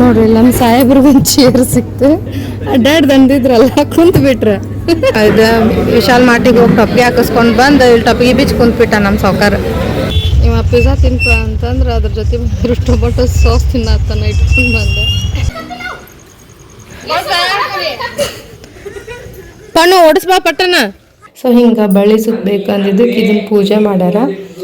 ನೋಡ್ರಿ ನಮ್ಮ ಸಾಹೇಬ್ರಿಗೆ ಒಂದು ಚೇರ್ ಸಿಕ್ತು. ಅಡ್ಡಾಡ್ ದಂದಿದ್ರಲ್ಲ ಕುಂತ್ ಬಿಟ್ರ ಇದು ವಿಶಾಲ್ ಮಾಟಿಗೆ ಹೋಗಿ ಟೊಪ್ಪಿಗೆ ಹಾಕಿಸ್ಕೊಂಡು ಬಂದು ಇಲ್ಲಿ ಟೊಪ್ಪಿಗೆ ಬೀಚ್ ಕುಂತ್ ಬಿಟ್ಟ ನಮ್ಮ ಸೌಕಾರ ಇವ ಪಿಜ್ಜಾ ತಿನ್ಪ ಅಂತಂದ್ರೆ ಅದ್ರ ಜೊತೆ ಬಂದ್ರು ಟೊಮೊಟೊ ಸಾಸ್ ತಿನ್ನತ್ತಾನ ಇಟ್ಕೊಂಡು ಬಂದೆ. ಪಣ್ಣು ಓಡಿಸ್ಬಾ ಪಟ್ಟಣ. ಸೊ ಹಿಂಗೆ ಬಳಿ ಸುತ್ತಬೇಕಂದಿದ್ದಕ್ಕೆ ಇದನ್ನ ಪೂಜೆ ಮಾಡ್ಯಾರ.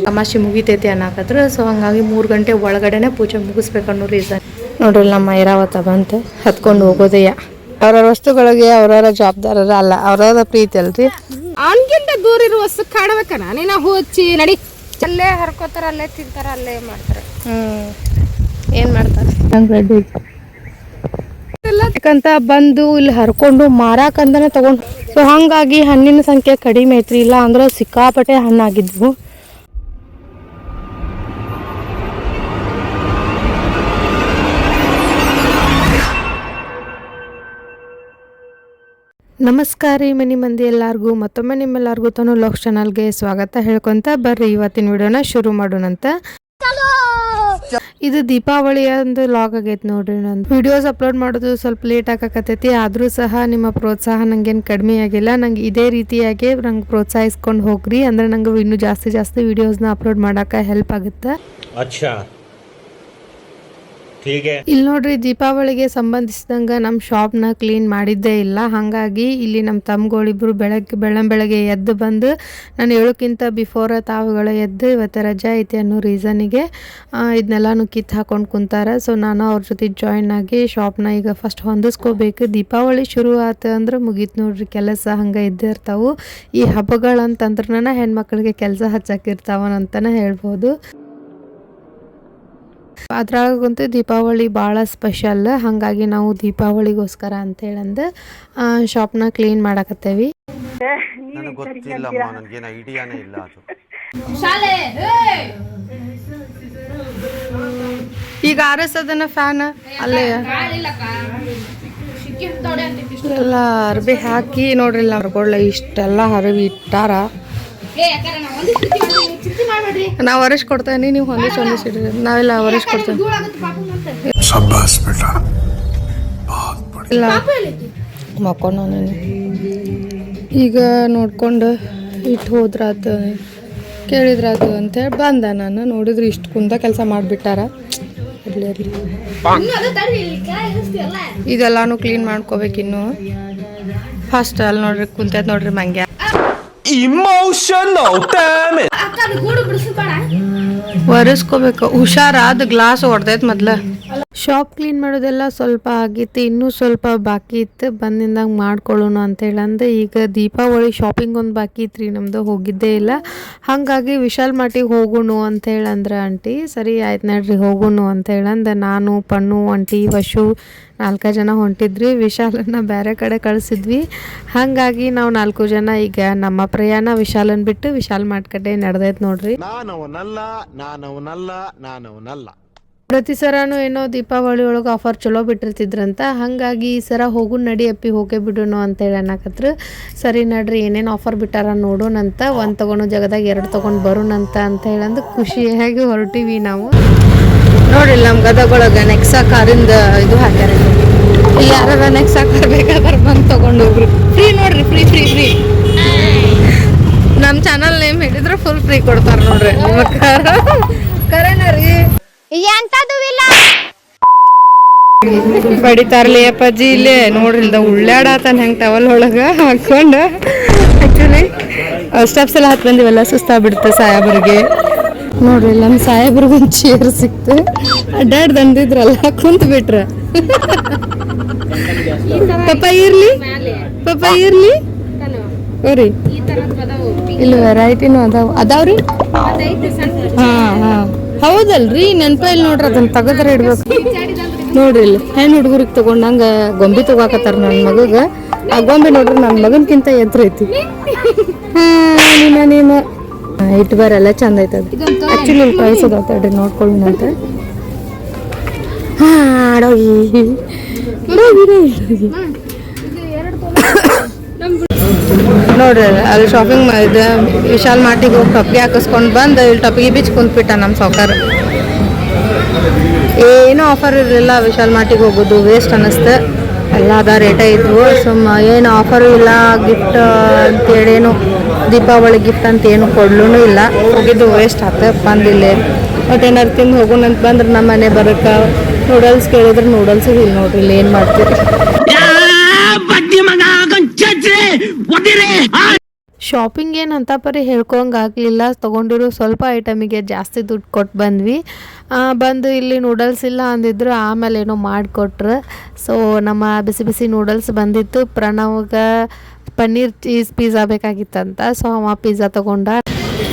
ತಮಾಷೆ ಮುಗಿತೈತಿ ಅನ್ನಕತ್ರ. ಸೊ ಹಂಗಾಗಿ ಮೂರು ಗಂಟೆ ಒಳಗಡೆನೆ ಪೂಜೆ ಮುಗಿಸ್ಬೇಕನ್ನೋ ರೀಸನ್ ನೋಡ್ರಿ ನಮ್ಮ ಐರಾವತ ಬಂತು. ಹತ್ಕೊಂಡು ಹೋಗೋದಯ್ಯ ಅವ್ರವ್ರ ವಸ್ತುಗಳಿಗೆ ಅವ್ರವ್ರ ಜವಾಬ್ದಾರರ ಅಲ್ಲ. ಅವ್ರವ್ರ ಪ್ರೀತಿ ಅಲ್ರಿ. ಅವನ್ಗಿಂತ ದೂರ ಇರುವ ವಸ್ತು ಕಾಡ್ಬೇಕನ? ನೀನ ಹಚ್ಚಿ ನಡಿ. ಅಲ್ಲೇ ಹರ್ಕೋತಾರ ಅಲ್ಲೇ ತಿಂತಾರ ಅಲ್ಲೇ ಮಾಡ್ತಾರೆ. ಹ್ಮ್. ಏನ್ ಮಾಡ್ತಾರೆ? ಯಾಕಂತ ಬಂದು ಇಲ್ಲಿ ಹರ್ಕೊಂಡು ಮಾರಾಕಂತಾನೆ ತಗೊಂಡು ಸೊ ಹಂಗಾಗಿ ಹಣ್ಣಿನ ಸಂಖ್ಯೆ ಕಡಿಮೆ ಐತ್ರಿ. ಇಲ್ಲ ಅಂದ್ರೆ ಸಿಕ್ಕಾಪಟ್ಟೆ ಹಣ್ಣಾಗಿದ್ವು. ನಮಸ್ಕಾರ ರೀ ಮನಿ ಮಂದಿ ಎಲ್ಲರಿಗೂ, ಮತ್ತೊಮ್ಮೆ ನಿಮ್ಮೆಲ್ಲರಿಗೂ ತಾನು ಲೋಕ್ ಚಾನಲ್ಗೆ ಸ್ವಾಗತ ಹೇಳ್ಕೊಂತ ಬರ್ರಿ. ಇವತ್ತಿನ ವಿಡಿಯೋನ ಶುರು ಮಾಡೋಣಂತ. ಇದು ದೀಪಾವಳಿ ಒಂದು ಲಾಗ್ ಆಗೈತೆ ನೋಡ್ರಿ ನಾನು ವಿಡಿಯೋಸ್ ಅಪ್ಲೋಡ್ ಮಾಡೋದು ಸ್ವಲ್ಪ ಲೇಟ್ ಆಗಕತ್ತೈತಿ, ಆದರೂ ಸಹ ನಿಮ್ಮ ಪ್ರೋತ್ಸಾಹ ನಂಗೇನು ಕಡಿಮೆ ಆಗಿಲ್ಲ. ನಂಗೆ ಇದೇ ರೀತಿಯಾಗಿ ನಂಗೆ ಪ್ರೋತ್ಸಾಹಿಸ್ಕೊಂಡು ಹೋಗ್ರಿ. ಅಂದ್ರೆ ನಂಗೆ ಇನ್ನೂ ಜಾಸ್ತಿ ಜಾಸ್ತಿ ವಿಡಿಯೋಸ್ನ ಅಪ್ಲೋಡ್ ಮಾಡೋಕೆ ಹೆಲ್ಪ್ ಆಗುತ್ತೆ? ಹೀಗೆ. ಇಲ್ಲಿ ನೋಡ್ರಿ, ದೀಪಾವಳಿಗೆ ಸಂಬಂಧಿಸಿದಂಗ ನಮ್ ಶಾಪ್ನ ಕ್ಲೀನ್ ಮಾಡಿದ್ದೇ ಇಲ್ಲ. ಹಂಗಾಗಿ ಇಲ್ಲಿ ನಮ್ ತಮ್ಗಳಿಬ್ರು ಬೆಳಗ್ಗೆ ಬೆಳ್ಳಂ ಬೆಳಗ್ಗೆ ಎದ್ದು ಬಂದು, ನಾನು ಹೇಳೋಕ್ಕಿಂತ ಬಿಫೋರ್ ತಾವುಗಳ ಎದ್ದು ಇವತ್ತು ರಜಾ ಐತೆ ಅನ್ನೋ ರೀಸನ್ ರೀಸನಿಗೆ ಇದನ್ನೆಲ್ಲಾನು ಕಿತ್ತು ಹಾಕೊಂಡು ಕುಂತಾರ. ಸೊ ನಾನು ಅವ್ರ ಜೊತೆ ಜಾಯಿನ್ ಆಗಿ ಶಾಪ್ನ ಈಗ ಫಸ್ಟ್ ಹೊಂದಿಸ್ಕೋಬೇಕು. ದೀಪಾವಳಿ ಶುರು ಆತು ಅಂದ್ರೆ ಮುಗೀತು ನೋಡ್ರಿ, ಕೆಲಸ ಹಂಗೆ ಇದ್ದೇ ಇರ್ತಾವು. ಈ ಹಬ್ಬಗಳಂತಂದ್ರನ ಹೆಣ್ಮಕ್ಳಿಗೆ ಕೆಲಸ ಹಚ್ಚಾಕಿರ್ತಾವನಂತನೇ ಹೇಳ್ಬೋದು. ಅದ್ರಾಗಂತೂ ದೀಪಾವಳಿ ಭಾಳ ಸ್ಪೆಷಲ್. ಹಾಗಾಗಿ ನಾವು ದೀಪಾವಳಿಗೋಸ್ಕರ ಅಂತೇಳಂದು ಶಾಪ್ನ ಕ್ಲೀನ್ ಮಾಡಕತ್ತೇವಿ. ನನಗೆ ಗೊತ್ತಿಲ್ಲಮ್ಮ ನನಗೇನು ಐಡಿಯಾನೇ ಇಲ್ಲ ಅದು. ಈಗ ಆರಸದನ ಫ್ಯಾನ್ ಅಲ್ಲೇ. ಎಲ್ಲ ಅರ್ಬಿ ಹಾಕಿ ನೋಡ್ರಿ ಅರ್ಗೊಳ್ಳ ಇಷ್ಟೆಲ್ಲ ಹರವಿ ಇಟ್ಟಾರ. ನಾವು ಹೊರಸ್ ಕೊಡ್ತೇನೆ ನೀವು ಹೊಂದಿಸ್ ಹೊಂದಿಸಿಡ್ರಿ ನಾವೆಲ್ಲ ಹೊರಸ್ ಕೊಡ್ತೇವೆ ಇಲ್ಲ. ಮಕ್ಕೊಂಡು ಈಗ ನೋಡ್ಕೊಂಡು ಇಟ್ಟು ಹೋದ್ರಾತ ಕೇಳಿದ್ರಾತು ಅಂತೇಳಿ ಬಂದ ನಾನು. ನೋಡಿದ್ರೆ ಇಷ್ಟು ಕುಂದ ಕೆಲಸ ಮಾಡಿಬಿಟ್ಟಾರ. ಇದೆಲ್ಲಾನು ಕ್ಲೀನ್ ಮಾಡ್ಕೋಬೇಕಿನ್ನು. ಫಸ್ಟ್ ಅಲ್ಲಿ ನೋಡ್ರಿ ಕುಂತೈತೆ ನೋಡ್ರಿ ಮಂಗ್ಯ. ಇಮೋಷನಲ್ ಡ್ಯಾಮೇಜ್ ಒರೆಸ್ಕೋಬೇಕು ಹುಷಾರ ಅದು ಗ್ಲಾಸ್ ಹೊಡೆದೈತೆ ಮೊದ್ಲ ಶಾಪ್ ಕ್ಲೀನ್ ಮಾಡೋದೆಲ್ಲ ಸ್ವಲ್ಪ ಆಗಿತ್ತು, ಇನ್ನೂ ಸ್ವಲ್ಪ ಬಾಕಿ ಇತ್ತು. ಬಂದಿಂದಾಗ ಮಾಡ್ಕೊಳ್ಳೋಣ ಅಂತೇಳಿ. ಅಂದು ಈಗ ದೀಪಾವಳಿ ಶಾಪಿಂಗ್ ಒಂದು ಬಾಕಿ ಇತ್ತು ರೀ ನಮ್ದು ಹೋಗಿದ್ದೇ ಇಲ್ಲ. ಹಾಗಾಗಿ ವಿಶಾಲ್ ಮಾಟಿಗೆ ಹೋಗೋಣ ಅಂತ ಹೇಳಂದ್ರೆ ಆಂಟಿ, ಸರಿ ಆಯ್ತು ನಡ್ರಿ, ಹೋಗೋಣ ಅಂತೇಳಂದು ನಾನು, ಪಣ್ಣು ಆಂಟಿ ವಶು, ನಾಲ್ಕು ಜನ ಹೊಂಟಿದ್ವಿ. ವಿಶಾಲನ್ನ ಬೇರೆ ಕಡೆ ಕಳಿಸಿದ್ವಿ. ಹಾಗಾಗಿ ನಾವು ನಾಲ್ಕು ಜನ ಈಗ ನಮ್ಮ ಪ್ರಯಾಣ ವಿಶಾಲನ್ ಬಿಟ್ಟು ವಿಶಾಲ್ ಮಾರ್ಟ್ ಕಡೆ ನಡೆದೈತೆ ನೋಡ್ರಿ. ನಾನವನಲ್ಲ. ಪ್ರತಿ ಸರನು ಏನೋ ದೀಪಾವಳಿ ಒಳಗೆ ಆಫರ್ ಚಲೋ ಬಿಟ್ಟಿರ್ತಿದ್ರಂತ. ಹಾಗಾಗಿ ಈ ಸರ ಹೋಗು ನಡಿ ಅಪ್ಪಿ ಹೋಗೇ ಬಿಡೋಣ ಅಂತೇಳಿ ಅನ್ನಕತ್ರು. ಸರಿ ನಡ್ರಿ ಏನೇನು ಆಫರ್ ಬಿಟ್ಟಾರ ನೋಡೋಣಂತ. ಒಂದು ತೊಗೊಂಡು ಜಗದಾಗ ಎರಡು ತೊಗೊಂಡು ಬರೋಣಂತ ಅಂತ ಹೇಳಂದು ಖುಷಿಯಾಗಿ ಹೊರಟಿವಿ ನಾವು. ನೋಡ್ರಿ ನಮ್ಮ ಗದಗೊಳಗೆ ನೆಕ್ಸಾ ಕಾರಿಂದ ಇದು ಹಾಕ್ಯಾರ. ಯಾರು ನೆಕ್ಸಾ ಕಾರ್ ಬೇಕಾದ್ರೆ ಬಂದು ತೊಗೊಂಡು ಹೋಗ್ರಿ. ಫ್ರೀ ನೋಡ್ರಿ ಫ್ರೀ ಫ್ರೀ ಫ್ರೀ ನಮ್ಮ ಚಾನಲ್ ನೇಮ್ ಹೇಳಿದ್ರೆ ಫುಲ್ ಫ್ರೀ ಕೊಡ್ತಾರೆ ನೋಡ್ರಿ. ನಿಮ್ಮ ಕಾರ್ ಕರೆನ ರೀ ಎಂತದು ಇಲ್ಲ. ಬಡಿತಾರಲಿ ಅಪ್ಪಾಜಿ ಇಲ್ಲೇ. ನೋಡ್ರಿ ಇಲ್ದ ಉಳ್ಳಾಡತಾನ ಹೆಂಗ್ ಟವಲ್ ಒಳಗ ಹಾಕೊಂಡ ಆಕ್ಚುಲಿ ಸ್ಟೆಪ್ಸ್ ಎಲ್ಲ ಹತ್ ಬಂದಿವಲ್ಲ ಸುಸ್ತಾಗ್ಬಿಡುತ್ತೆ ಸಾಯಬ್ರಿಗೆ ನೋಡ್ರಿ ನಮ್ಮ ಸಾಯಬ್ರಿಗೆ ಒಂದು ಚೇರ್ ಸಿಕ್ತು. ಅಡ್ಡಾಡ್ ದಂದಿದ್ರಲ್ಲ ಕುಂತ್ ಬಿಟ್ರ. ಪಪ್ಪ ಇರ್ಲಿ? ಪಪ್ಪ ಇರ್ಲಿ? ಓರಿ ಇಲ್ಲಿ ವೆರೈಟಿನೂ ಅದಾವ. ಅದಾವ್ರಿ? ಹಾ ಹಾ. ಹೌದಲ್ರಿ, ನೆನಪ ಇಲ್ಲಿ ನೋಡ್ರಿ, ಅದನ್ನ ತಗದ್ರ ಇಡ್ಬೇಕು. ನೋಡ್ರಿ ಇಲ್ಲಿ ಹೆಣ್ಣು ಹುಡುಗರಿಗೆ ತಗೊಂಡಂಗ ಗೊಂಬಿ ತಗೋಕತ್ತಾರ ನನ್ನ ಮಗಗ. ಆ ಗೊಂಬೆ ನೋಡ್ರಿ ನನ್ನ ಮಗನ್ಕಿಂತ ಎದ್ರ ಐತಿ. ಹಾ, ನೀನ ಇಟ್ಟು ಬರಲ್ಲ ಚಂದ ಐತದ. ಆಕ್ಚುಲಿ ಇಲ್ಲಿ ಕಳ್ಸೋದ ತಡ್ರಿ, ನೋಡ್ಕೊಳ್ಳೋಣ ಅಂತ. ಹಾ ಡೋಗಿ ಡೋಗಿ ಡೋಗಿ ನೋಡ್ರಿ, ಅಲ್ಲಿ ಶಾಪಿಂಗ್ ಇದು ವಿಶಾಲ್ ಮಾರ್ಟಿಗೆ ಹೋಗಿ ಟೊಪ್ಪಿಗೆ ಹಾಕಿಸ್ಕೊಂಡು ಬಂದು ಇಲ್ಲಿ ಟೊಪ್ಪಿಗೆ ಬೀಚ್ ಕುಂತ್ಬಿಟ್ಟ ನಮ್ಮ ಸಾವ್ಕಾರ. ಏನೂ ಆಫರ್ ಇರಲಿಲ್ಲ ವಿಶಾಲ್ ಮಾರ್ಟಿಗೆ ಹೋಗೋದು ವೇಸ್ಟ್ ಅನ್ನಿಸ್ತು. ಎಲ್ಲ ಅದ ರೇಟೇ ಇದ್ವು ಸುಮ್ಮ ಏನು ಆಫರು ಇಲ್ಲ ಗಿಫ್ಟ್ ಅಂತೇಳೇನು, ದೀಪಾವಳಿ ಗಿಫ್ಟ್ ಅಂತ ಏನು ಕೊಡ್ಲೂ ಇಲ್ಲ. ಹೋಗಿದ್ದು ವೇಸ್ಟ್ ಆಗ್ತದೆ ಬಂದಿಲ್ಲ ಬಟ್ ಏನಾರು ತಿಂದು ಹೋಗೋಣ ಅಂತ ಬಂದ್ರೆ ನಮ್ಮ ಮನೆ ಬರೋಕೆ ನೂಡಲ್ಸ್ ಕೇಳಿದ್ರೆ ನೂಡಲ್ಸ್ ಇಲ್ಲ ನೋಡ್ರಿ, ಇಲ್ಲಿ ಏನು ಮಾಡ್ತೀರಿ? ಶಾಪಿಂಗ್ ಏನು ಅಂತ ಪರಿ ಹೇಳ್ಕೊಂಗೆ ಆಗಲಿಲ್ಲ. ತೊಗೊಂಡಿರೋ ಸ್ವಲ್ಪ ಐಟಮಿಗೆ ಜಾಸ್ತಿ ದುಡ್ಡು ಕೊಟ್ಟು ಬಂದ್ವಿ. ಬಂದು ಇಲ್ಲಿ ನೂಡಲ್ಸ್ ಇಲ್ಲ ಅಂದಿದ್ರು ಆಮೇಲೆ ಏನೋ ಮಾಡಿಕೊಟ್ರು. ಸೊ ನಮ್ಮ ಬಿಸಿ ಬಿಸಿ ನೂಡಲ್ಸ್ ಬಂದಿತ್ತು. ಪ್ರಣವ್ಗೆ ಪನ್ನೀರ್ ಚೀಸ್ ಪಿಜ್ಜಾ ಬೇಕಾಗಿತ್ತಂತ. ಸೊ ಅವ ಪಿಜ್ಜಾ ತೊಗೊಂಡ.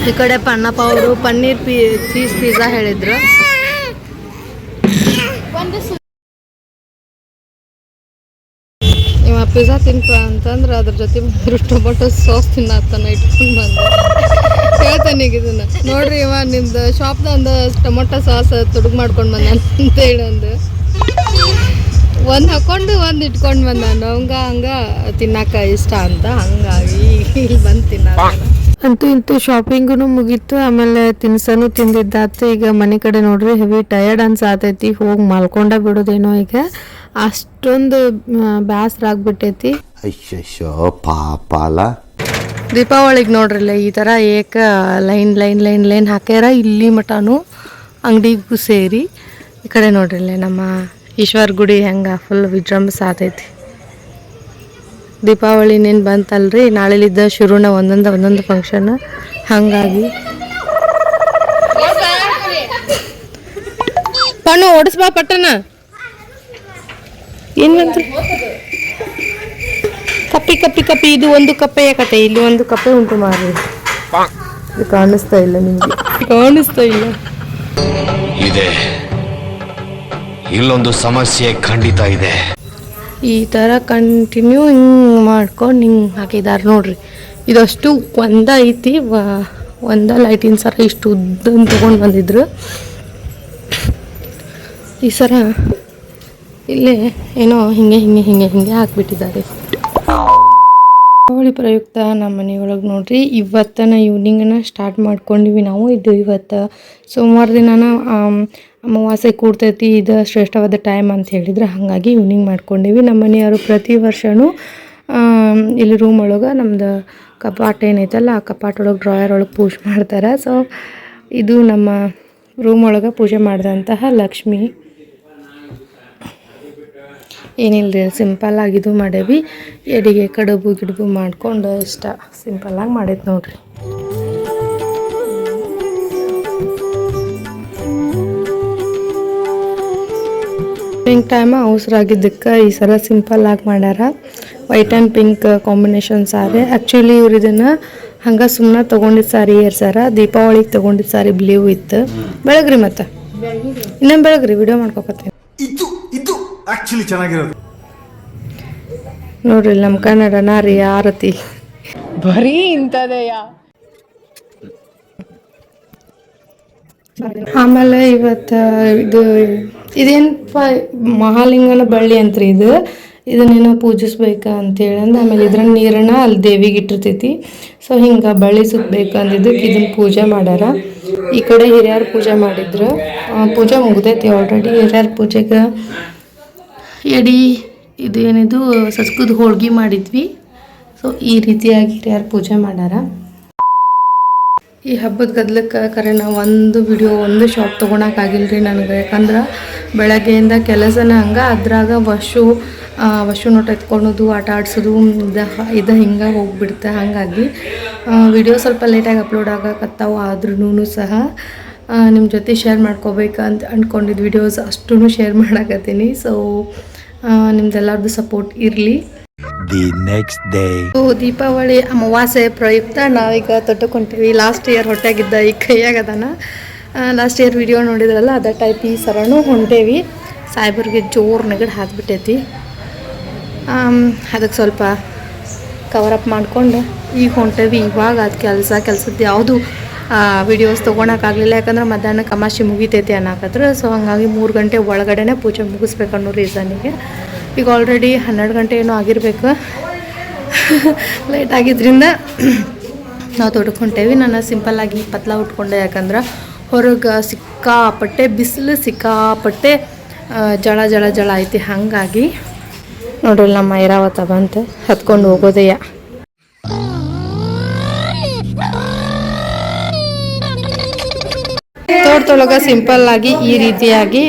ಈ ಕಡೆ ಪಣ್ಣಪ್ಪ ಅವರು ಪನ್ನೀರ್ ಪಿ ಚೀಸ್ ಪಿಜ್ಜಾ ಹೇಳಿದ್ರು. ಇವ ಪಿಜ್ಜಾ ತಿನ್ಪ ಅಂತಂದ್ರೆ ಅದ್ರ ಜೊತೆ ಬಂದ್ರು ಟೊಮೊಟೊ ಸಾಸ್ ತಿನ್ನತ್ತಾನ ಇಟ್ಕೊಂಡು ಬಂದು. ಈಗ ಇದನ್ನ. ನೋಡ್ರಿ ಇವ ನಿಮ್ದು ಒಂದು ಟೊಮೊಟೊ ಸಾಸ್ ತುಡುಗ್ ಮಾಡ್ಕೊಂಡು ಬಂದ ಅಂತ ಹೇಳಂದು ಒಂದು. ಹಾಕೊಂಡು ಒಂದು ಇಟ್ಕೊಂಡು ಬಂದ ಹಂಗ ಹಂಗ ತಿನ್ನಕ ಇಷ್ಟ ಅಂತ. ಹಂಗಾಗಿ ಇಲ್ಲಿ ಬಂದು ತಿನ್ನ ಅಂತೂ ಇಂತೂ ಶಾಪಿಂಗೂ ಮುಗೀತು. ಆಮೇಲೆ ತಿನ್ಸನು ತಿಂದಿದ್ದಾತು. ಈಗ ಮನೆ ಕಡೆ ನೋಡ್ರಿ ಹೆವಿ ಟಯರ್ಡ್ ಅನ್ಸಾತೈತಿ. ಹೋಗಿ ಮಲ್ಕೊಂಡ ಬಿಡೋದೇನೋ ಈಗ. ಅಷ್ಟೊಂದು ಬೇಸರ ಆಗ್ಬಿಟ್ಟೈತಿ ಅಯ್ಯಯ್ಯೋ ಪಾಪ ಅಲ್ಲ. ದೀಪಾವಳಿಗೆ ನೋಡ್ರಲ್ಲ ಈ ಥರ ಏಕ ಲೈನ್ ಲೈನ್ ಲೈನ್ ಲೈನ್ ಹಾಕ್ಯಾರ ಇಲ್ಲಿ ಮಟನು ಅಂಗಡಿಗೂ ಸೇರಿ. ಈ ಕಡೆ ನೋಡ್ರಲ್ಲ ನಮ್ಮ ಈಶ್ವರ ಗುಡಿ ಹೆಂಗೆ ಫುಲ್ ವಿಜೃಂಭಸ ಆತೈತಿ ದೀಪಾವಳಿ ನೀನು ಬಂತಲ್ರಿ ನಾಳೆಲಿದ್ದ ಶುರುನ ಒಂದೊಂದು ಒಂದೊಂದು ಫಂಕ್ಷನ್ ಹಾಗಾಗಿ. ಪಣ್ಣು ಓಡಿಸ್ಬಾ ಪಟ್ಟನ ಏನು ಬಂತು? ಕಪ್ಪಿ ಕಪ್ಪಿ ಕಪ್ಪಿ ಇದು ಒಂದು ಕಪ್ಪೆಯ ಕತೆ. ಇಲ್ಲಿ ಒಂದು ಕಪ್ಪೆ ಉಂಟು ಮಾರಿ ಇದು ಕಾಣಿಸ್ತಾ ಇಲ್ಲ ನಿಮ್ಗೆ. ಕಾಣಿಸ್ತಾ ಇಲ್ಲ. ಇದೆ. ಇಲ್ಲೊಂದು ಸಮಸ್ಯೆ ಖಂಡಿತ ಇದೆ. ಈ ಥರ ಕಂಟಿನ್ಯೂ ಹಿಂಗ್ ಮಾಡ್ಕೊಂಡು ಹಿಂಗೆ ಹಾಕಿದಾರೆ ನೋಡ್ರಿ. ಇದಷ್ಟು ಒಂದ ಐತಿ ಒಂದ ಲೈಟಿನ ಸರ ಇಷ್ಟು ಉದ್ದನ್ ತೊಗೊಂಡು ಬಂದಿದ್ರು. ಈ ಸರ ಇಲ್ಲೇ ಏನೋ ಹಿಂಗೆ ಹಿಂಗೆ ಹಿಂಗೆ ಹಿಂಗೆ ಹಾಕ್ಬಿಟ್ಟಿದ್ದಾರೆ. ಹೋಳಿ ಪ್ರಯುಕ್ತ ನಮ್ಮ ಮನೆಯೊಳಗೆ ನೋಡ್ರಿ, ಇವತ್ತನ ಈವ್ನಿಂಗನ ಸ್ಟಾರ್ಟ್ ಮಾಡ್ಕೊಂಡಿವಿ ನಾವು. ಇದು ಇವತ್ತು ಸೋಮವಾರ ದಿನನ ಅಮಾವಾಸ್ಯೆ ಕೂಡ್ತೈತಿ ಇದು ಶ್ರೇಷ್ಠವಾದ ಟೈಮ್ ಅಂತ ಹೇಳಿದ್ರೆ ಹಾಗಾಗಿ ಈವ್ನಿಂಗ್ ಮಾಡ್ಕೊಂಡಿವಿ. ನಮ್ಮ ಮನೆಯವರು ಪ್ರತಿ ವರ್ಷವೂ ಇಲ್ಲಿ ರೂಮ್ ಒಳಗೆ ನಮ್ಮದು ಕಪಾಟ ಏನೈತಲ್ಲ, ಆ ಕಪಾಟ ಒಳಗೆ ಡ್ರಾಯರ್ ಒಳಗೆ ಪೂಜೆ ಮಾಡ್ತಾರೆ. ಸೊ ಇದು ನಮ್ಮ ರೂಮ್ ಒಳಗೆ ಪೂಜೆ ಮಾಡಿದಂತಹ ಲಕ್ಷ್ಮಿ. ಏನಿಲ್ಲ ಸಿಂಪಲ್ ಇದು ಮಾಡೇವಿ. ಎಡಿಗೆ ಕಡುಬು ಗಿಡುಬು ಮಾಡ್ಕೊಂಡು ಇಷ್ಟ. ಸಿಂಪಲ್ಲಾಗಿ ಮಾಡೈತೆ ನೋಡ್ರಿ. ಪಿಂಕ್ ಟೈಮ್ ಅವಸರಾಗಿದ್ದಕ್ಕೆ ಈ ಸಲ ಸಿಂಪಲ್ ಆಗಿ ಮಾಡ್ಯಾರ. White and pink combination sari actually ಇವ್ರು ಇದನ್ನು ಹಂಗೆ ಸುಮ್ಮನೆ ತೊಗೊಂಡಿದ್ದ ಸಾರಿ ಏರ್ಸಾರ ದೀಪಾವಳಿಗೆ ತೊಗೊಂಡಿದ್ದ ಸಾರಿ ಬ್ಲೂ ಇತ್ತು. ಬೆಳಗ್ರಿ ಮತ್ತೆ. ಇನ್ನೊಂದು ಬೆಳಗ್ರಿ ವಿಡಿಯೋ ಮಾಡ್ಕೊಕತ್ತೀನಿ. ಇದು ಆಕ್ಚುಲಿ ಚೆನ್ನಾಗಿರೋದು. ನೋಡ್ರಿ ನಮ್ಮ ಕನ್ನಡ ನಾರಿ ಆರತಿ. ಬರೀ ಇಂಥದೆಯ? ಆಮೇಲೆ ಇವತ್ತು ಇದು ಇದೇನಪ್ಪ ಮಹಾಲಿಂಗನ ಬಳ್ಳಿ ಅಂತ್ರಿ ಇದು. ಇದನ್ನೇನೋ ಪೂಜಿಸ್ಬೇಕಾ ಅಂತೇಳಿ ಅಂದ್ರೆ ಆಮೇಲೆ ಇದ್ರ ನೀರನ್ನ ಅಲ್ಲಿ ದೇವಿಗೆ ಇಟ್ಟಿರ್ತೈತಿ. ಸೊ ಹಿಂಗೆ ಬಳ್ಳಿ ಸುತ್ತಬೇಕು ಅಂದಿದ್ದಕ್ಕೆ ಇದನ್ನ ಪೂಜೆ ಮಾಡ್ಯಾರ ಈ ಕಡೆ ಹಿರಿಯರು ಪೂಜೆ ಮಾಡಿದ್ರು. ಪೂಜೆ ಮುಗ್ದೈತಿ ಆಲ್ರೆಡಿ ಹಿರಿಯರ ಪೂಜೆಗೆ ಎಡಿ, ಇದೇನಿದು ಏನಿದು ಸಸ್ಕದ ಹೋಳ್ಗೆ ಮಾಡಿದ್ವಿ. ಸೊ ಈ ರೀತಿಯಾಗಿ ಹಿರಿಯರು ಪೂಜೆ ಮಾಡ್ಯಾರ ಈ ಹಬ್ಬದ ಗದ್ಲಕ್ಕೆ ಕರೆ ನಾವು ಒಂದು ವಿಡಿಯೋ ಒಂದು ಶಾಪ್ ರೀ ನನಗೆ. ಯಾಕಂದ್ರೆ ಬೆಳಗ್ಗೆಯಿಂದ ಕೆಲಸನ ಹಂಗೆ, ಅದ್ರಾಗ ವಶು ವಶು ನೋಟ ಎತ್ಕೊಳೋದು, ಆಟ ಆಡ್ಸೋದು, ಇದು ಇದು ಹಿಂಗೆ ಹೋಗ್ಬಿಡುತ್ತೆ ಹಾಗಾಗಿ ವಿಡಿಯೋ ಸ್ವಲ್ಪ ಲೇಟಾಗಿ ಅಪ್ಲೋಡ್ ಆಗಕತ್ತಾವು ಆದ್ರೂ ಸಹ. ನಿಮ್ಮ ಜೊತೆ ಶೇರ್ ಮಾಡ್ಕೋಬೇಕು ಅಂತ ಅಂದ್ಕೊಂಡಿದ್ದು ವಿಡಿಯೋಸ್ ಅಷ್ಟೂ ಶೇರ್ ಮಾಡಕತ್ತೀನಿ. ಸೊ ನಿಮ್ದೆಲ್ಲರದ್ದು ಸಪೋರ್ಟ್ ಇರಲಿ. ದಿ ನೆಕ್ಸ್ಟ್ ಡೇ ಓ ದೀಪಾವಳಿ ಅಮಾವಾಸ್ಯೆ ಪ್ರಯುಕ್ತ ನಾವೀಗ ತೊಟ್ಟುಕೊಂತೀವಿ. ಲಾಸ್ಟ್ ಇಯರ್ ಹೊಟ್ಟೆಗಿದ್ದ ಈ ಕೈಯಾಗದನ ಲಾಸ್ಟ್ ಇಯರ್ ವಿಡಿಯೋ ನೋಡಿದ್ರಲ್ಲ ಅದೇ ಟೈಪ್ ಈ ಸರನು ಹೊಂಟೇವಿ. ಸಾಯ್ಬರ್ಗೆ ಜೋರು ನೆಗಡಿ ಹಾಕ್ಬಿಟ್ಟೈತಿ ಅದಕ್ಕೆ ಸ್ವಲ್ಪ ಕವರಪ್ ಮಾಡ್ಕೊಂಡು ಈಗ ಹೊಂಟೇವಿ. ಇವಾಗ ಅದು ಕೆಲಸ ಕೆಲಸದ್ದು ಯಾವುದು ವಿಡಿಯೋಸ್ ತೊಗೊಳಕ್ಕಾಗಲಿಲ್ಲ. ಯಾಕಂದ್ರೆ ಮಧ್ಯಾಹ್ನ ಕಮಾಶಿ ಮುಗಿತೈತಿ ಅನ್ನಕತ್ರ. ಸೊ ಹಾಗಾಗಿ ಮೂರು ಗಂಟೆ ಒಳಗಡೆನೆ ಪೂಜೆ ಮುಗಿಸ್ಬೇಕು ಅನ್ನೋ ರೀಸನಿಗೆ ಈಗ ಆಲ್ರೆಡಿ ಹನ್ನೆರಡು ಗಂಟೆ ಏನೋ ಆಗಿರಬೇಕು. ಲೇಟ್ ಆಗಿದ್ದರಿಂದ ನಾವು ತೊಡ್ಕೊಂಡೇವಿ ನಾನು ಸಿಂಪಲ್ಲಾಗಿ ಪತ್ಲ ಉಟ್ಕೊಂಡೆ. ಯಾಕಂದ್ರೆ ಹೊರಗೆ ಸಿಕ್ಕಾಪಟ್ಟೆ, ಬಿಸಿಲು ಸಿಕ್ಕಾಪಟ್ಟೆ ಜಳ ಜಳ ಜಳ ಐತಿ. ಹಾಗಾಗಿ ನೋಡ್ರಿ ನಮ್ಮ ಐರಾವತ ಬಂತು. ಹತ್ಕೊಂಡು ಹೋಗೋದೆಯ? ತೋಟದೊಳಗೆ ಸಿಂಪಲ್ ಆಗಿ ಈ ರೀತಿಯಾಗಿ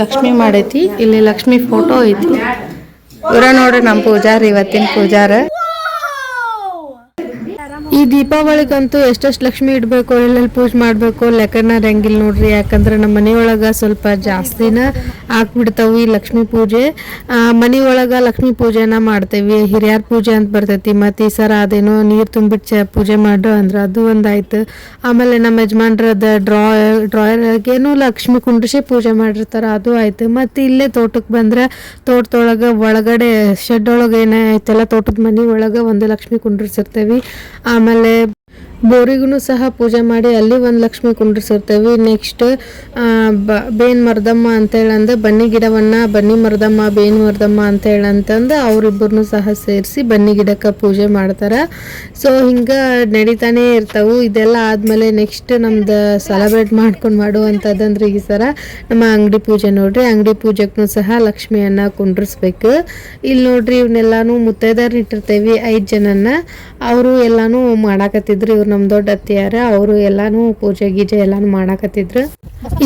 ಲಕ್ಷ್ಮಿ ಮಾಡೈತಿ. ಇಲ್ಲಿ ಲಕ್ಷ್ಮಿ ಫೋಟೋ ಐತಿ. ಇವ್ರ ನೋಡ್ರಿ ನಮ್ಮ ಪೂಜಾರಿ, ಇವತ್ತಿನ ಪೂಜಾರ. ಈ ದೀಪಾವಳಿಗಂತೂ ಎಷ್ಟೆಷ್ಟು ಲಕ್ಷ್ಮಿ ಇಡಬೇಕು ಎಲ್ಲೆಲ್ಲಿ ಪೂಜೆ ಮಾಡಬೇಕು ಲೆಕ್ಕನ ರಂಗಿಲ್ಲ ನೋಡ್ರಿ. ಯಾಕಂದ್ರೆ ನಮ್ಮ ಮನೆಯೊಳಗೆ ಸ್ವಲ್ಪ ಜಾಸ್ತಿನ ಹಾಕ್ಬಿಡ್ತಾವು ಈ ಲಕ್ಷ್ಮಿ ಪೂಜೆ. ಆ, ಮನೆಯೊಳಗೆ ಲಕ್ಷ್ಮಿ ಪೂಜೆನ ಮಾಡ್ತೇವೆ. ಹಿರಿಯರ ಪೂಜೆ ಅಂತ ಬರ್ತೈತಿ. ಮತ್ತು ಈ ಸರ ಅದೇನೋ ನೀರು ತುಂಬಿಟ್ಟು ಚ ಪೂಜೆ ಮಾಡ್ರು ಅಂದ್ರೆ ಅದು ಒಂದಾಯ್ತು. ಆಮೇಲೆ ನಮ್ಮ ಯಜಮಾನ್ರದ ಡ್ರಾ ಡ್ರಾಯರ್ಗೇನು ಲಕ್ಷ್ಮಿ ಕುಂಡ್ರಿಸಿ ಪೂಜೆ ಮಾಡಿರ್ತಾರೆ ಅದು ಆಯ್ತು. ಮತ್ತು ಇಲ್ಲೇ ತೋಟಕ್ಕೆ ಬಂದ್ರೆ ತೋಟದೊಳಗೆ ಒಳಗಡೆ ಶೆಡ್ ಒಳಗೆ ಏನೈತೆಲ್ಲ ತೋಟದ ಮನೆ ಒಳಗೆ ಒಂದು ಲಕ್ಷ್ಮಿ ಕುಂಡ್ರಿಸಿರ್ತೇವೆ. ಆಮೇಲೆ ಆಮೇಲೆ ಬೋರಿಗೂ ಸಹ ಪೂಜೆ ಮಾಡಿ ಅಲ್ಲಿ ಒಂದು ಲಕ್ಷ್ಮಿ ಕುಂಡ್ರಿಸಿರ್ತೇವೆ. ನೆಕ್ಸ್ಟ್ ಬೇನ್ ಮರ್ದಮ್ಮ ಅಂತೇಳಂದ ಬನ್ನಿ ಗಿಡವನ್ನು, ಬನ್ನಿ ಮರ್ದಮ್ಮ, ಬೇನ್ ಮರ್ದಮ್ಮ ಅಂತೇಳಂತಂದು ಅವರಿಬ್ಬರನ್ನು ಸಹ ಸೇರಿಸಿ ಬನ್ನಿ ಗಿಡಕ್ಕೆ ಪೂಜೆ ಮಾಡ್ತಾರೆ. ಸೊ ಹಿಂಗೆ ನಡೀತಾನೆ ಇರ್ತಾವು. ಇದೆಲ್ಲ ಆದಮೇಲೆ ನೆಕ್ಸ್ಟ್ ನಮ್ದು ಸೆಲೆಬ್ರೇಟ್ ಮಾಡ್ಕೊಂಡು ಮಾಡುವಂಥದ್ದಂದ್ರೆ ಈ ಸರ ನಮ್ಮ ಅಂಗಡಿ ಪೂಜೆ ನೋಡ್ರಿ. ಅಂಗಡಿ ಪೂಜೆಗೂ ಸಹ ಲಕ್ಷ್ಮಿಯನ್ನ ಕುಂಡ್ರಿಸ್ಬೇಕು. ಇಲ್ಲಿ ನೋಡ್ರಿ ಇವ್ನೆಲ್ಲಾನು ಮುತ್ತೈದೆಯರ್ ಇಟ್ಟಿರ್ತೇವೆ, ಐದು ಜನನ್ನ. ಅವರು ಎಲ್ಲಾನು ಮಾಡಾಕತ್ತಿದ್ರು ಇವ್ರು ನಮ್ಮ ದೊಡ್ಡ ಅತ್ತಿಯಾರ, ಅವರು ಎಲ್ಲಾನು ಪೂಜೆ ಗೀಜೆ ಎಲ್ಲಾನು ಮಾಡಾಕತ್ತಿದ್ರು.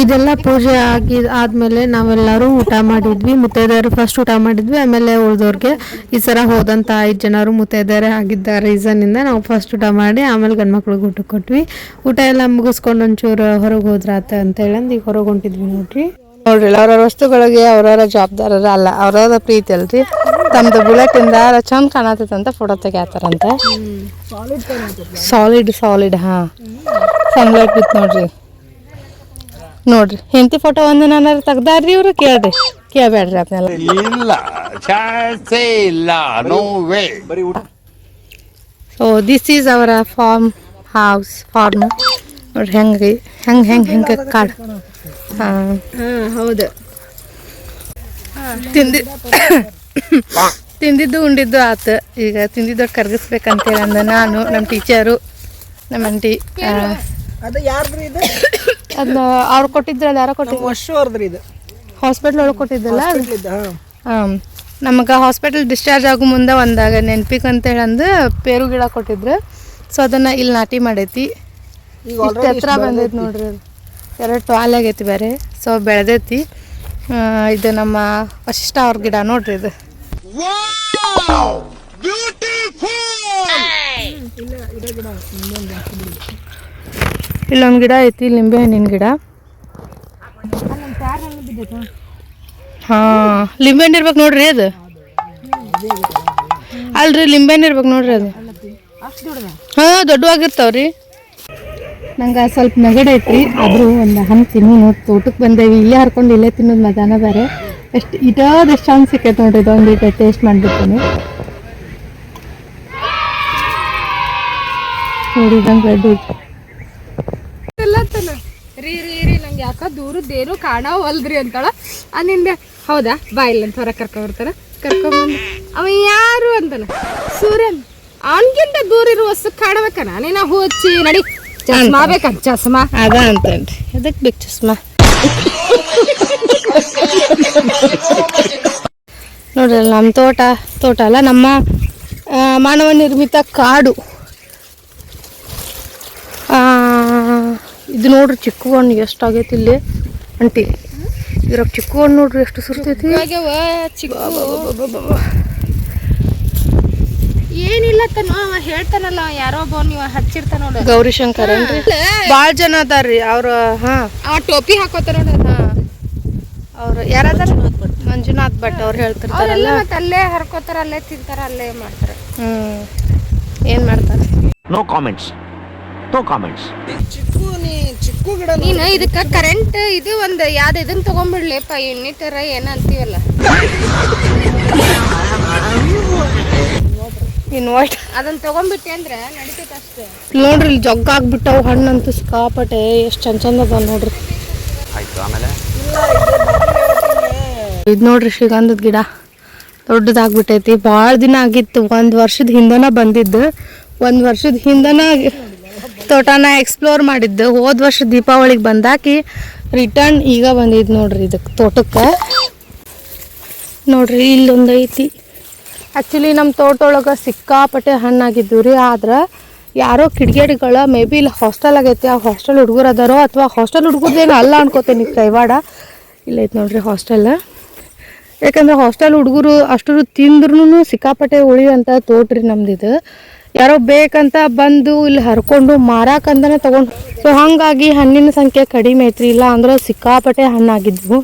ಇದೆಲ್ಲ ಪೂಜೆ ಆಗಿ ಆದ್ಮೇಲೆ ನಾವೆಲ್ಲರೂ ಊಟ ಮಾಡಿದ್ವಿ, ಮುತ್ತೈದೆಯರು ಫಸ್ಟ್ ಊಟ ಮಾಡಿದ್ವಿ, ಆಮೇಲೆ ಉಳ್ದೋರ್ಗೆ ಈ ಸರ ಹೋದಂತ ಐದು ಜನರು ಮುತ್ತೈದೆಯರೇ ಆಗಿದ್ದ ರೀಸನ್ ಇಂದ ನಾವು ಫಸ್ಟ್ ಊಟ ಮಾಡಿ, ಆಮೇಲೆ ಗಂಡ್ಮಕ್ಳಿಗೆ ಊಟ ಕೊಟ್ವಿ. ಊಟ ಎಲ್ಲ ಮುಗಿಸ್ಕೊಂಡು ಒಂಚೂರು ಹೊರಗೆ ಹೋದ್ರಾತ ಅಂತ ಹೇಳಂದು ಈಗ ಹೊರಗೆ ಹೊಂಟಿದ್ವಿ ನೋಡ್ರಿ. ನೋಡ್ರಿ, ಅವ್ರವ್ರ ವಸ್ತುಗಳಿಗೆ ಅವ್ರವರ ಜವಾಬ್ದಾರರ ಅಲ್ಲ, ಅವ್ರವ್ರ ಪ್ರೀತಿ ಅಲ್ರಿ. ತಮ್ದು ಬುಲೆಟಿಂದ ಚಂದ ಕಾಣತೈತಂತ ಫೋಟೋ ತೆಗ್ಯಾತಾರಂತ. ಸಾಲಿಡ್ ಸಾಲಿಡ್ ಹಾಂ. ಸನ್ಲೈಟ್ ಬಿತ್ತು ನೋಡ್ರಿ. ನೋಡ್ರಿ. ಹೆಂಡತಿ ಫೋಟೋ ಒಂದು ನಾನು ತೆಗ್ದಾರ್ರಿ ಇವ್ರು? ಕೇಳ್ರಿ. ಕೇಳಬೇಡ್ರಿ ಅದನ್ನೆಲ್ಲ ಇಲ್ಲ ಚಾನ್ಸೇ ಇಲ್ಲ no way so this is ಅವರ ಫಾರ್ಮ್ ಹೌಸ್ ಫಾರ್ಮ್ ನೋಡ್ರಿ ಹೆಂಗೆ ಹೆಂಗೆ ಹೆಂಗೆ ಹೆಂಗೆ ಕಾಡು ಹಾಂ ಹೌದು. ತಿಂದಿ ತಿಂದಿದ್ದು ಉಂಡಿದ್ದು ಆತು. ಈಗ ತಿಂದಿದ್ದು ಕರ್ಗಿಸ್ಬೇಕಂತೇಳಿ ಅಂದ ನಾನು ನಮ್ಮ ಟೀಚರು ನಮ್ಮ ಅಂಟಿ ಅದು ಯಾರ್ದ್ರಿ ಇದು? ಅದನ್ನ ಅವ್ರು ಕೊಟ್ಟಿದ್ರಲ್ಲ ಯಾರೋ ಕೊಟ್ಟಿದ್ರು ಇದು. ಹಾಸ್ಪಿಟ್ಲ್ ಒಳಗೆ ಕೊಟ್ಟಿದ್ದಲ್ಲ? ಹಾಂ. ನಮಗೆ ಹಾಸ್ಪಿಟಲ್ ಡಿಸ್ಚಾರ್ಜ್ ಆಗೋ ಮುಂದೆ ಒಂದಾಗ ನೆನ್ಪಿಗೆ ಅಂತೇಳಿ ಅಂದು ಪೇರು ಗಿಡ ಕೊಟ್ಟಿದ್ರು. ಸೊ ಅದನ್ನು ಇಲ್ಲಿ ನಾಟಿ ಮಾಡೈತಿ. ಈಗ ಇಷ್ಟು ಹತ್ರ ಬಂದೈತಿ ನೋಡ್ರಿ ಅದು. ಎರಡು ಟಾಲ್ ಆಗೈತಿ ಬೇರೆ ಸೊ ಬೆಳೆದೈತಿ. ಇದು ನಮ್ಮ ವಶಿಷ್ಠ ಅವ್ರ ಗಿಡ ನೋಡ್ರಿ ಇದು. ಇಲ್ಲೊಂದು ಗಿಡ ಐತಿ ಲಿಂಬೆ ಹಣ್ಣಿನ ಗಿಡ. ಹಾಂ ಲಿಂಬೆ ಹಣ್ಣು ಇರ್ಬೇಕು ನೋಡ್ರಿ ಅದು. ಅಲ್ರಿ ಲಿಂಬೆ ಹಣ್ಣು ಇರ್ಬೇಕು ನೋಡ್ರಿ ಅದು. ಹಾಂ ದೊಡ್ಡವಾಗಿರ್ತಾವ್ರಿ. ನಂಗೆ ಸ್ವಲ್ಪ ನೆಗಡಿ ಐತ್ರಿ. ಆದರೂ ಒಂದು ಹಣ್ಣು ತಿನ್ನು ನೋಡಿ ತೋಟಕ್ಕೆ ಬಂದೇವಿ ಇಲ್ಲೇ ಹರ್ಕೊಂಡು ಇಲ್ಲೇ ತಿನ್ನೋದು ಮಜಾನ ಬೇರೆ. ಎಷ್ಟು ಇದಾದ ಎಷ್ಟು ಚಾನ್ಸ್ ಸಿಕ್ಕೈತೆ ನೋಡ್ರಿ ಇದೊಂದು ಈಗ ಟೇಸ್ಟ್ ಮಾಡಿಬಿಡ್ತೀನಿ. ನೋಡಿ ಇದಂಗೆ ರೆಡ್ ಐತಿ ಎಲ್ಲತ್ತನ ರೀ ರೀ ರೀ ನಂಗೆ ಯಾಕ ದೂರದ್ದೇನು ಕಾಣವಲ್ದ್ರಿ ಅಂತಾಳ. ಅನಿಂದೆ ಹೌದಾ? ಬಾ ಇಲ್ಲ ಅಂತ ಹೊರ ಕರ್ಕೊಂಡ್ಬರ್ತಾನ ಕರ್ಕೊಂಬಂದು. ಅವ ಯಾರು ಅಂತಾನ? ಸೂರ್ಯನ್. ಅವನ್ಗಿಂತ ದೂರ ಇರುವ ವಸ್ತು ಕಾಣಬೇಕನ ನೀನ ಹೋಚಿ ನಡಿ. ಚಸ್ಮಾ ಬೇಕಂತ ಚಸ್ಮಾ. ಅದ ಅಂತೇನ್ರಿ ಅದಕ್ಕೆ ಬೇಕು ಚಸ್ಮಾ? ನೋಡ್ರಿ ಅಲ್ಲಿ ನಮ್ಮ ತೋಟ ತೋಟ ಅಲ್ಲ ನಮ್ಮ ಮಾನವ ನಿರ್ಮಿತ ಕಾಡು. ಆ, ಇದು ನೋಡ್ರಿ ಚಿಕ್ಕ ಹಣ್ಣು ಎಷ್ಟಾಗೈತಿ ಇಲ್ಲಿ. ಅಂಟಿ ಇದ್ರಾಗ ಚಿಕ್ಕ ಹಣ್ಣು ನೋಡ್ರಿ ಎಷ್ಟು ಸುರ್ತೈತಿ. ಏನಿಲ್ಲ ಹೇಳ್ತಾನಲ್ಲ ಯಾರೋ ಒಬ್ಬ ನೀವು ಹಚ್ಚಿರ್ತ ನೋಡ್ರಿ ಗೌರಿಶಂಕರ್ ಅನ್ರಿ ಭಾಳ ಜನ ಅದಾರ್ರಿ ಅವ್ರ ಹಾ. ಅವ ಟೋಪಿ ಹಾಕೋತಾರ ನೋಡ್ರಿ ಹಾ. ಅವ್ರು ಯಾರಾದ್ರೂ ಮಂಜುನಾಥ್ ಭಟ್ ಅವ್ರು ಹೇಳ್ತಿರ್ತಾರಲ್ಲ. ಅವರೆಲ್ಲ ಮತ್ತೆ ಅಲ್ಲೇ ಹರ್ಕೋತಾರ ಅಲ್ಲೇ ತಿಂತಾರ ಅಲ್ಲೇ ಮಾಡ್ತಾರೆ. ಹ್ಮ್. ಏನ್ ಮಾಡ್ತಾರೆ? ನೋ ಕಾಮೆಂಟ್ಸ್ ನೋ ಕಾಮೆಂಟ್ಸ್ ಚಿಕ್ಕು ನೀ ಚಿಕ್ಕು ಗಿಡ ನೀನು ಇದಕ್ಕೆ ಕರೆಂಟ್ ಇದು ಒಂದು ಯಾವ್ದು ಇದನ್ನ ತಗೊಂಡ್ಬಿಡ್ಲಿಪ್ಪ ಯೂನಿಟರ ಏನ ಅಂತೀವಲ್ಲ. ಇನ್ವರ್ಟ್ ಅದನ್ನ ತಗೊಂಡ್ಬಿಟ್ಟೆ ಅಂದ್ರೆ ನಡಿತೈತೆ ಅಷ್ಟೇ. ನೋಡ್ರಿ ಇಲ್ಲಿ ಜಗ್ಗ ಆಗ್ಬಿಟ್ಟವು ಹಣ್ಣಂತೂ ಸಿಕ್ಕಾಪಟ್ಟೆ ಎಷ್ಟು ಚಂದ ಚಂದ ಅದಾವ ನೋಡ್ರಿ. ಆಯ್ತು ಆಮೇಲೆ? ಇದು ನೋಡ್ರಿ ಶ್ರೀಗಂಧದ ಗಿಡ. ದೊಡ್ಡದಾಗ್ಬಿಟ್ಟೈತಿ. ಭಾಳ ದಿನ ಆಗಿತ್ತು. ಒಂದು ವರ್ಷದ ಹಿಂದನ ಬಂದಿದ್ದು. ಒಂದು ವರ್ಷದ ಹಿಂದನ ತೋಟನ ಎಕ್ಸ್ಪ್ಲೋರ್ ಮಾಡಿದ್ದು. ಹೋದ ವರ್ಷ ದೀಪಾವಳಿಗೆ ಬಂದಾಕಿ ರಿಟರ್ನ್ ಈಗ ಬಂದಿದ್ದು ನೋಡ್ರಿ ಇದಕ್ಕೆ ತೋಟಕ್ಕೆ. ನೋಡ್ರಿ ಇಲ್ಲೊಂದು ಐತಿ. ಆ್ಯಕ್ಚುಲಿ ನಮ್ಮ ತೋಟೊಳಗೆ ಸಿಕ್ಕಾಪಟ್ಟೆ ಹಣ್ಣಾಗಿದ್ದು ರೀ. ಆದ್ರೆ ಯಾರೋ ಕಿಡಿಗೇಡಿಗಳ ಮೇ ಬಿ ಇಲ್ಲಿ ಹಾಸ್ಟೆಲ್ ಆಗೈತಿ. ಆ ಹಾಸ್ಟೆಲ್ ಹುಡುಗರು ಅದಾರೋ ಅಥವಾ ಹಾಸ್ಟೆಲ್ ಹುಡುಗರ್ದೇನು ಅಲ್ಲ ಅನ್ಕೋತೇನೆ ಕೈವಾಡ. ಇಲ್ಲೈತೆ ನೋಡ್ರಿ ಹಾಸ್ಟೆಲ್ ಯಾಕಂದ್ರೆ ಹಾಸ್ಟೆಲ್ ಹುಡುಗರು ಅಷ್ಟರು ತಿಂದ್ರೂ ಸಿಕ್ಕಾಪಟ್ಟೆ ಉಳಿಯುವಂಥ ತೋಟ್ರಿ ನಮ್ದಿದು ಯಾರೋ ಬೇಕಂತ ಬಂದು ಇಲ್ಲಿ ಹರ್ಕೊಂಡು ಮಾರಾಕಂತಾನೆ ತಗೊಂಡು ಸೊ ಹಾಗಾಗಿ ಹಣ್ಣಿನ ಸಂಖ್ಯೆ ಕಡಿಮೆ ಐತ್ರಿ ಇಲ್ಲ ಅಂದ್ರೆ ಸಿಕ್ಕಾಪಟ್ಟೆ ಹಣ್ಣಾಗಿದ್ವು.